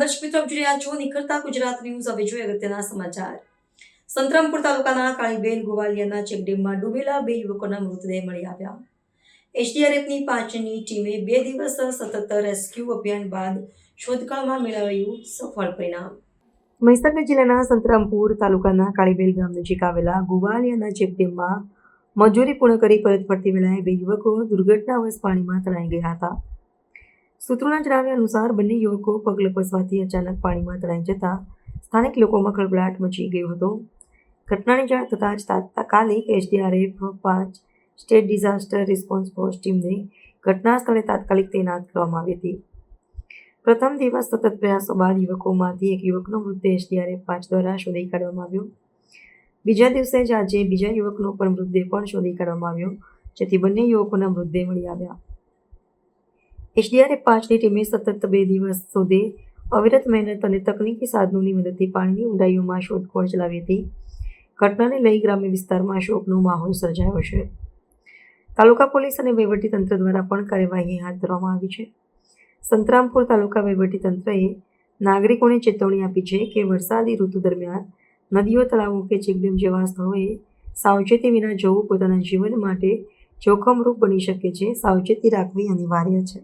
દર્શક મિત્રો રહ્યા છો નિખરતા ગુજરાત ન્યૂઝ હવે જોઈએ અગત્યના સમાચાર. સંતરામપુર તાલુકાના કાળીબેન ગોવાલિયાના ચેકડેમમાં ડૂબેલા બે યુવકોના મૃતદેહ મળી આવ્યા. એસડીઆરએફની પાંચની ટીમે બે દિવસ સતત રેસ્ક્યુ અભિયાન બાદ શોધખોળમાં મેળવ્યું સફળ પરિણામ. મહીસાગર જિલ્લાના સંતરામપુર તાલુકાના કાળીબેલ ગામ નજીક આવેલા ગોવાલિયાના ચેકડેમમાં મજૂરી પૂર્ણ કરી પરત ફરતી વેળાએ બે યુવકો દુર્ઘટનાવશ પાણીમાં તણાઈ ગયા હતા. સૂત્રોના જણાવ્યા અનુસાર બંને યુવકો પગ લપસવાથી અચાનક પાણીમાં તણાઈ જતા સ્થાનિક લોકોમાં ખળભળાટ મચી ગયો હતો. ઘટનાની જાણ થતાં જ તાત્કાલિક એસડીઆરએફ પાંચ સ્ટેટ ડિઝાસ્ટર રિસ્પોન્સ ફોર્સ ટીમને ઘટના સ્થળે તાત્કાલિક તૈનાત કરવામાં આવી હતી. પ્રથમ દિવસ સતત પ્રયાસો બાદ યુવકોમાંથી એક યુવકનો મૃતદેહ એસડીઆરએફ પાંચ દ્વારા શોધી કાઢવામાં આવ્યો. બીજા દિવસે જ આજે બીજા યુવકનો પણ મૃતદેહ પણ શોધી કાઢવામાં આવ્યો, જેથી બંને યુવકોના મૃતદેહ મળી આવ્યા. એસડીઆરએફ પાંચની ટીમે સતત બે દિવસ સુધી અવિરત મહેનત અને તકનીકી સાધનોની મદદથી પાણીની ઊંડાઈઓમાં શોધખોળ ચલાવી હતી. ઘટનાને લઈ ગ્રામ્ય વિસ્તારમાં શોકનો માહોલ સર્જાયો છે. તાલુકા પોલીસ અને વહીવટીતંત્ર દ્વારા પણ કાર્યવાહી હાથ ધરવામાં આવી છે. સંતરામપુર તાલુકા વહીવટીતંત્રએ નાગરિકોને ચેતવણી આપી છે કે વરસાદી ઋતુ દરમિયાન નદીઓ, તળાવો કે ચેકડેમ જેવા સ્થળોએ સાવચેતી વિના જવું પોતાના જીવન માટે જોખમરૂપ બની શકે છે. સાવચેતી રાખવી અનિવાર્ય છે.